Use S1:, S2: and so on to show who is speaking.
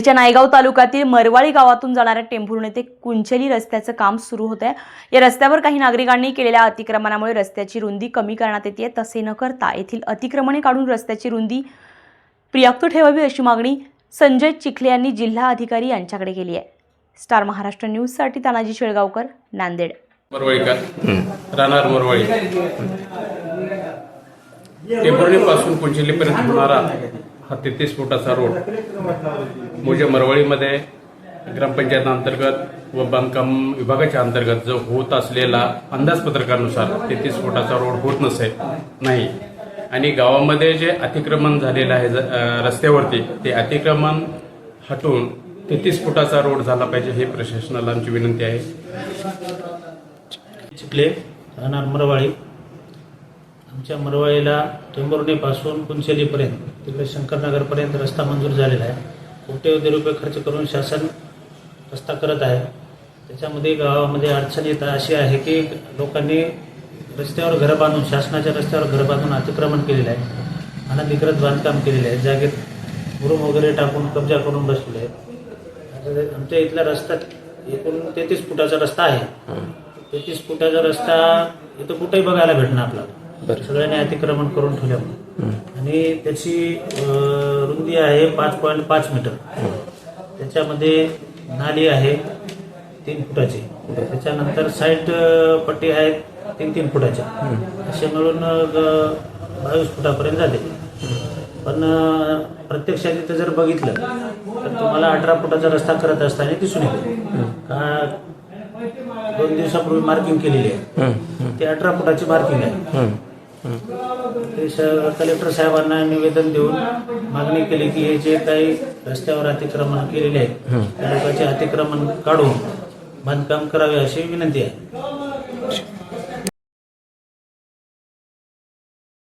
S1: च्या नायगाव तालुक्यातील मरवाळी गावातून जाणाऱ्या टेंभुर्णे ते कुंचली रस्त्याचं काम सुरू होत आहे. या रस्त्यावर काही नागरिकांनी केलेल्या अतिक्रमणामुळे रस्त्याची रुंदी कमी करण्यात येते. तसे न करता येथील अतिक्रमणे काढून रस्त्याची रुंदी प्रियाक्त ठेवावी अशी मागणी संजय चिखले यांनी जिल्हा अधिकारी यांच्याकडे केली आहे. स्टार महाराष्ट्र न्यूजसाठी तानाजी शेळगावकर नांदेड.
S2: मरवळीकर राहणार मरवळी टेंभुर्णीपासून कुंचिलीपर्यंत होणारा हा तेहतीस फुटाचा रोड. मोजे मरवळीमध्ये ग्रामपंचायत अंतर्गत व बांधकाम विभागाच्या अंतर्गत जो होत असलेला अंदाजपत्रकानुसार तेहतीस फुटाचा रोड होत नसे नाही. आणि गावामध्ये जे अतिक्रमण झालेलं आहे ज- रस्त्यावरती ते अतिक्रमण हटवून तेहतीस फुटाचा रोड झाला पाहिजे हे प्रशासनाला आमची विनंती आहे.
S3: चिखले राहणार मरवाळी. आमच्या मरवाळीला टेंभुर्णीपासून कुंचलीपर्यंत तिकडे शंकरनगरपर्यंत रस्ता मंजूर झालेला आहे. कोट्यवधी रुपये खर्च करून शासन रस्ता करत आहे. त्याच्यामध्ये गावामध्ये अडचण येत अशी आहे की लोकांनी रस्त्यावर घरं बांधून शासनाच्या रस्त्यावर घरं बांधून अतिक्रमण केलेलं आहे. अनधिकृत बांधकाम केलेलं आहे. जागेत रूम वगैरे टाकून कब्जा करून बसलेले आहेत. आमच्या इथला रस्ता एकूण तेहतीस फुटाचा रस्ता आहे. तेहतीस फुटाचा रस्ता इथं कुठेही बघायला भेटणार आपल्याला. सगळ्यांनी अतिक्रमण करून ठेवल्यामुळे. आणि त्याची रुंदी आहे पाच पॉईंट पाच मीटर. त्याच्यामध्ये नाली आहे तीन फुटाची. त्याच्यानंतर साईड पट्टी आहे तीन तीन फुटाच्या. असे मिळून बावीस फुटापर्यंत जाते पण प्रत्यक्षात इथं जर बघितलं तर तुम्हाला अठरा फुटाचा रस्ता करत असताना दिसून येतो. का दोन दिवसापूर्वी मार्किंग केलेली आहे. ते अठरा फुटाची मार्किंग आहे. ते कलेक्टर साहेबांना निवेदन देऊन मागणी केली की हे जे काही रस्त्यावर अतिक्रमण केलेले आहेत त्या लोकांचे अतिक्रमण काढून बांधकाम करावे अशी विनंती आहे.